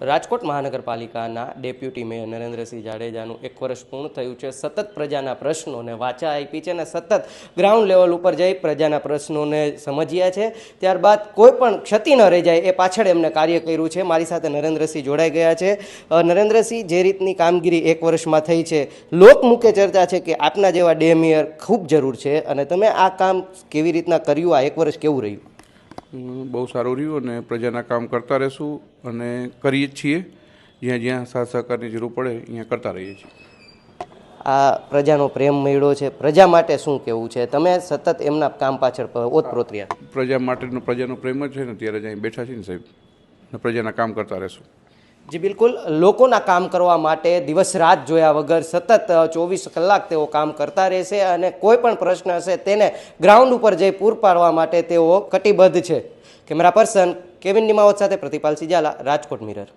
રાજકોટ મહાનગરપાલિકાના deputy mayor Narendra Singh જાડેજાનું એક વર્ષ પૂર્ણ થયું છે. સતત પ્રજાના પ્રશ્નોને વાચા આપી છે અને સતત ગ્રાઉન્ડ લેવલ ઉપર જઈ પ્રજાના પ્રશ્નોને સમજ્યા છે. ત્યારબાદ કોઈ પણ ક્ષતિ ન રહી જાય એ પાછળ એમને કાર્ય કર્યું છે. મારી સાથે નરેન્દ્રસિંહ જોડાઈ ગયા છે. નરેન્દ્રસિંહ, જે રીતની કામગીરી એક વર્ષમાં થઈ છે, લોકમુખે ચર્ચા છે કે આપના જેવા ડે મેયર ખૂબ જરૂર છે. અને તમે આ કામ કેવી રીતના કર્યું? આ એક વર્ષ કેવું રહ્યું? બહુ સારું રહ્યું અને પ્રજાના કામ કરતા રહેશું અને કરીએ જ છીએ. જ્યાં જ્યાં સાથ સહકારની જરૂર પડે અહીંયા કરતા રહીએ છીએ. આ પ્રજાનો પ્રેમ મળ્યો છે. પ્રજા માટે શું કહેવું છે? તમે સતત એમના કામ પાછળ ઓતપ્રોત રહ્યા પ્રજા માટેનો પ્રજાનો પ્રેમ જ છે ને ત્યારે જ અહીં બેઠા છીએ ને સાહેબ. પ્રજાના કામ કરતા રહેશું. જી બિલકુલ, લોકોના કામ કરવા માટે દિવસ રાત જોયા વગર સતત ચોવીસ કલાક તેઓ કામ કરતા રહેશે અને કોઈ પણ પ્રશ્ન હશે તેને ગ્રાઉન્ડ ઉપર જઈ પૂર પાડવા માટે તેઓ કટિબદ્ધ છે. કેમેરા પર્સન કેવિન નિમાવત સાથે પ્રતિપાલ સિજાલા, રાજકોટ મિરર.